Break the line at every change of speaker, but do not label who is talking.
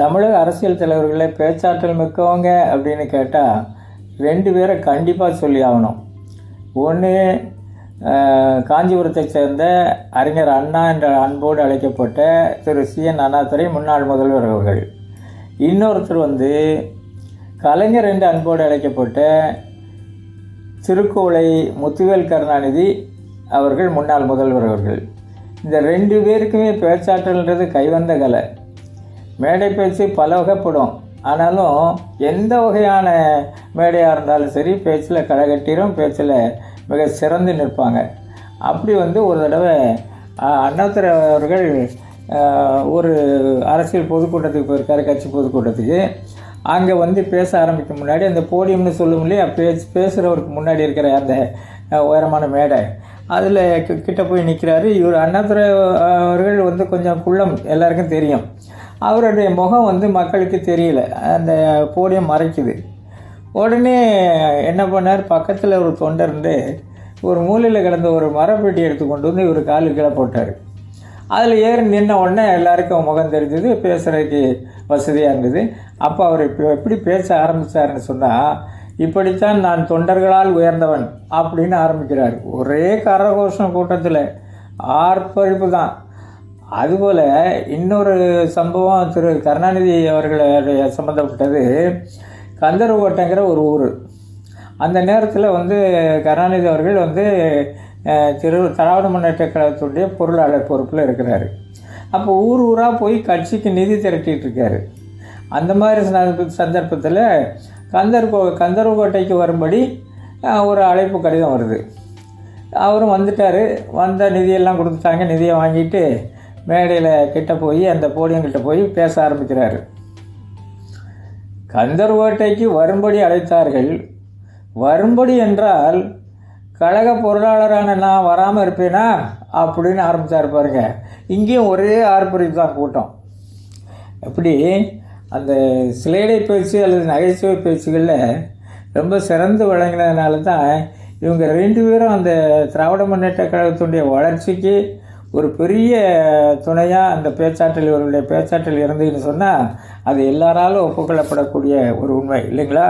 தமிழக அரசியல் தலைவர்களை பேச்சாற்றல் மிக்கவங்க அப்படின்னு கேட்டால் ரெண்டு பேரை கண்டிப்பாக சொல்லி ஆகணும். ஒன்று காஞ்சிபுரத்தை சேர்ந்த அறிஞர் அண்ணா என்ற அன்போடு அழைக்கப்பட்ட திரு சி. என். அண்ணாதுரை முன்னாள் முதல்வர் அவர்கள். இன்னொருத்தர் வந்து கலைஞர் என்று அன்போடு அழைக்கப்பட்ட திருக்கோளை முத்துவேல் கருணாநிதி அவர்கள் முன்னாள் முதல்வர் அவர்கள். இந்த ரெண்டு பேருக்குமே பேச்சாற்றல்ன்றது கைவந்த கலை. மேடை பேச்சு பல வகைப்படும். ஆனாலும் எந்த வகையான மேடையாக இருந்தாலும் சரி பேச்சில் களைகட்டிடும் பேச்சில் மிக சிறந்து நிற்பாங்க. அப்படி வந்து ஒரு தடவை அண்ணாத்துறை அவர்கள் ஒரு அரசியல் பொதுக்கூட்டத்துக்கு போயிருக்காரு கட்சி பொதுக்கூட்டத்துக்கு. அங்கே வந்து பேச ஆரம்பிக்கும் முன்னாடி அந்த போடியம்னு சொல்லும் இல்லையா பேச்சு பேசுகிறவருக்கு முன்னாடி இருக்கிற அந்த உயரமான மேடை. அதில் கிட்ட போய் நிற்கிறாரு இவர் அண்ணாதுரை அவர்கள் வந்து கொஞ்சம் குள்ளம் எல்லாருக்கும் தெரியும். அவருடைய முகம் வந்து மக்களுக்கு தெரியல. அந்த போடியம் மறைக்குது. உடனே என்ன பண்ணார்? பக்கத்தில் ஒரு தொண்டர்ந்து ஒரு மூலையில் கிடந்த ஒரு மரப்பெட்டி எடுத்து கொண்டு வந்து இவர் காலு கீழே போட்டார். அதில் ஏறி நின்ன உடனே எல்லாருக்கும் முகம் தெரிஞ்சது பேசுகிறதுக்கு வசதியாக இருந்தது. அப்போ அவர் இப்போ எப்படி பேச ஆரம்பித்தார்னு சொன்னால் இப்படித்தான் நான் தொண்டர்களால் உயர்ந்தவன் அப்படின்னு ஆரம்பிக்கிறார். ஒரே கரகோஷம் கூட்டத்தில். ஆர்ப்பரிப்பு தான். அதுபோல் இன்னொரு சம்பவம் திரு கருணாநிதி அவர்களுடைய சம்மந்தப்பட்டது கந்தர்வக்கோட்டைங்கிற ஒரு ஊர். அந்த நேரத்தில் வந்து கருணாநிதி அவர்கள் வந்து திரு திராவிட முன்னேற்ற கழகத்துடைய பொருளாளர் பொறுப்பில் இருக்கிறாரு. அப்போ ஊர் ஊராக போய் கட்சிக்கு நிதி திரட்டிகிட்டு இருக்காரு. அந்த மாதிரி சந்தர்ப்பத்தில் கந்தர்கோ கந்தர்கோட்டைக்கு வரும்படி ஒரு அழைப்பு கடிதம் வருது. அவரும் வந்துட்டார். வந்த நிதியெல்லாம் கொடுத்துட்டாங்க. நிதியை வாங்கிட்டு மேடையில் கிட்ட போய் அந்த போடியங்கிட்ட போய் பேச ஆரம்பிக்கிறார். கந்தர்வேட்டைக்கு வரும்படி அழைத்தார்கள். வரும்படி என்றால் கழக பொருளாளரான நான் வராமல் இருப்பேனா? அப்படின்னு ஆரம்பித்தார் பாருங்க. இங்கேயும் ஒரே ஆர்ப்பரிப்பு தான் கூட்டம். எப்படி? அந்த சிலேடை பேச்சு அல்லது நகைச்சுவை பேச்சுகளில் ரொம்ப சிறந்து விளங்கினதுனால தான் இவங்க ரெண்டு பேரும் அந்த திராவிட முன்னேற்ற கழகத்தினுடைய வளர்ச்சிக்கு ஒரு பெரிய துணையாக அந்த பேச்சாற்றல் இவருடைய பேச்சாற்றல் இருந்ததுன்னு சொன்னால் அது எல்லாராலும் ஒப்புக்கொள்ளப்படக்கூடிய ஒரு உண்மை இல்லைங்களா?